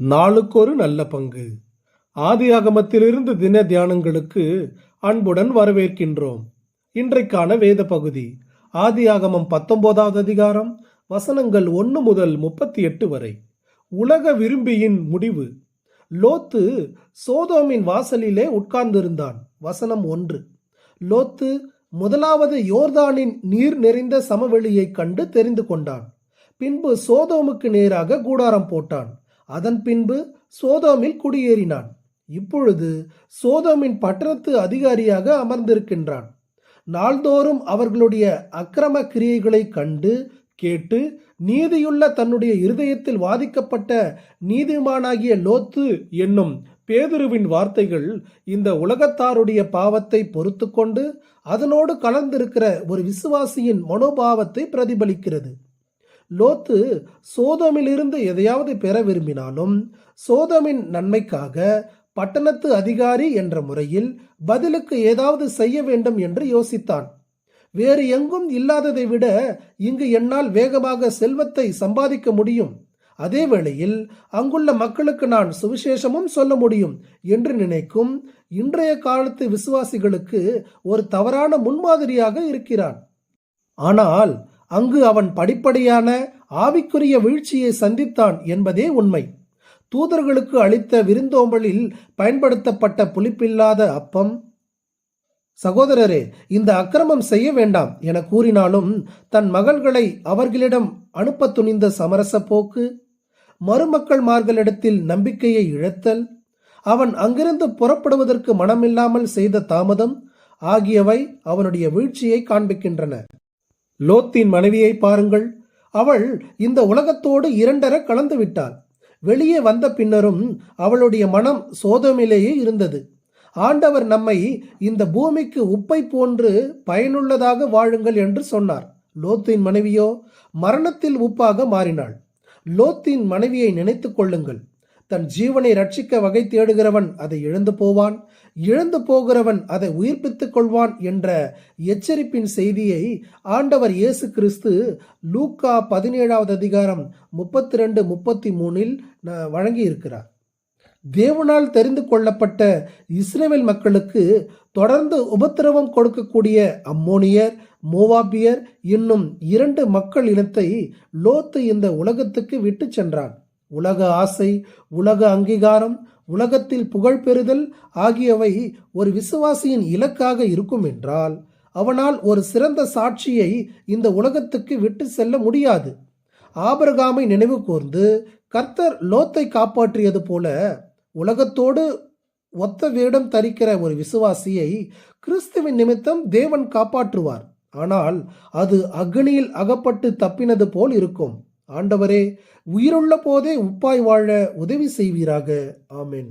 நாளுக்கொரு நல்ல பங்கு. ஆதியாகமத்திலிருந்து தின தியானங்களுக்கு அன்புடன் வரவேற்கின்றோம். இன்றைக்கான வேத பகுதி ஆதியாகமம் பத்தொன்பதாவது அதிகாரம் வசனங்கள் ஒன்று முதல் முப்பத்தி எட்டு வரை. உலக விரும்பியின் முடிவு. லோத்து சோதோமின் வாசலிலே உட்கார்ந்திருந்தான். வசனம் ஒன்று. லோத்து முதலாவது யோர்தானின் நீர் நிறைந்த சமவெளியைக் கண்டு தெரிந்து கொண்டான். பின்பு சோதோமுக்கு நேராக கூடாரம் போட்டான். அதன் பின்பு சோதோமில் குடியேறினான். இப்பொழுது சோதோமின் பட்டணத்து அதிகாரியாக அமர்ந்திருக்கின்றான். நாள்தோறும் அவர்களுடைய அக்கிரம கிரியைகளை கண்டு கேட்டு நீதியுள்ள தன்னுடைய இருதயத்தில் வாதிக்கப்பட்ட நீதிமானாகிய லோத்து என்னும் பேதுருவின் வார்த்தைகள் இந்த உலகத்தாருடைய பாவத்தை பொறுத்து கொண்டு அதனோடு கலந்திருக்கிற ஒரு விசுவாசியின் மனோபாவத்தை பிரதிபலிக்கிறது. லோத்து சோதமிலிருந்து எதையாவது பெற விரும்பினாலும் சோதமின் நன்மைக்காக பட்டணத்து அதிகாரி என்ற முறையில் பதிலுக்கு ஏதாவது செய்ய வேண்டும் என்று யோசித்தான். வேறு எங்கும் இல்லாததை விட இங்கு என்னால் வேகமாக செல்வத்தை சம்பாதிக்க முடியும். அதே வேளையில் அங்குள்ள மக்களுக்கு நான் சுவிசேஷமும் சொல்ல முடியும் என்று நினைக்கும் இன்றைய காலத்து விசுவாசிகளுக்கு ஒரு தவறான முன்மாதிரியாக இருக்கிறான். ஆனால் அங்கு அவன் படிப்படியான ஆவிக்குரிய வீழ்ச்சியை சந்தித்தான் என்பதே உண்மை. தூதர்களுக்கு அளித்த விருந்தோம்பலில் பயன்படுத்தப்பட்ட புளிப்பில்லாத அப்பம். சகோதரரே இந்த அக்கிரமம் செய்ய வேண்டாம் என கூறினாலும் தன் மகள்களை அவர்களிடம் அனுப்ப துணிந்த சமரச போக்கு மருமக்கள் மார்களிடத்தில் நம்பிக்கையை இழத்தல் அவன் அங்கிருந்து புறப்படுவதற்கு மனமில்லாமல் செய்த தாமதம் ஆகியவை அவனுடைய வீழ்ச்சியை காண்பிக்கின்றன. லோத்தின் மனைவியை பாருங்கள். அவள் இந்த உலகத்தோடு இரண்டர கலந்து விட்டாள். வெளியே வந்த பின்னரும் அவளுடைய மனம் சோதமிலேயே இருந்தது. ஆண்டவர் நம்மை இந்த பூமிக்கு உப்பை போன்று பயனுள்ளதாக வாழுங்கள் என்று சொன்னார். லோத்தின் மனைவியோ மரணத்தில் உப்பாக மாறினாள். லோத்தின் மனைவியை நினைத்துக் கொள்ளுங்கள். தன் ஜீவனை ரட்சிக்க வகை தேடுகிறவன் அதை இழந்து போவான் இழந்து போகிறவன் அதை உயிர்ப்பித்துக் கொள்வான் என்ற எச்சரிப்பின் செய்தியை ஆண்டவர் இயேசு கிறிஸ்து லூக்கா பதினேழாவது அதிகாரம் முப்பத்தி ரெண்டு முப்பத்தி மூணில் வழங்கி இருக்கிறார் தேவனால் தெரிந்து கொள்ளப்பட்ட இஸ்ரேல் மக்களுக்கு தொடர்ந்து உபத்திரவம் கொடுக்கக்கூடிய அம்மோனியர் மோவாபியர் என்னும் இரண்டு மக்கள் இனத்தை லோத்து இந்த உலகத்துக்கு விட்டு சென்றான். உலக ஆசை உலக அங்கீகாரம் உலகத்தில் புகழ் பெறுதல் ஆகியவை ஒரு விசுவாசியின் இலக்காக இருக்கும் என்றால் அவனால் ஒரு சிறந்த சாட்சியை இந்த உலகத்துக்கு விட்டு செல்ல முடியாது. ஆபரகாமை நினைவு கூர்ந்து கர்த்தர் லோத்தை காப்பாற்றியது போல உலகத்தோடு ஒத்த வேடம் தரிக்கிற ஒரு விசுவாசியை கிறிஸ்துவின் நிமித்தம் தேவன் காப்பாற்றுவார். ஆனால் அது அக்னியில் அகப்பட்டு தப்பினது போல் இருக்கும். ஆண்டவரே உயிருள்ள போதே உப்பாய் வாழ உதவி செய்வீராக. ஆமென்.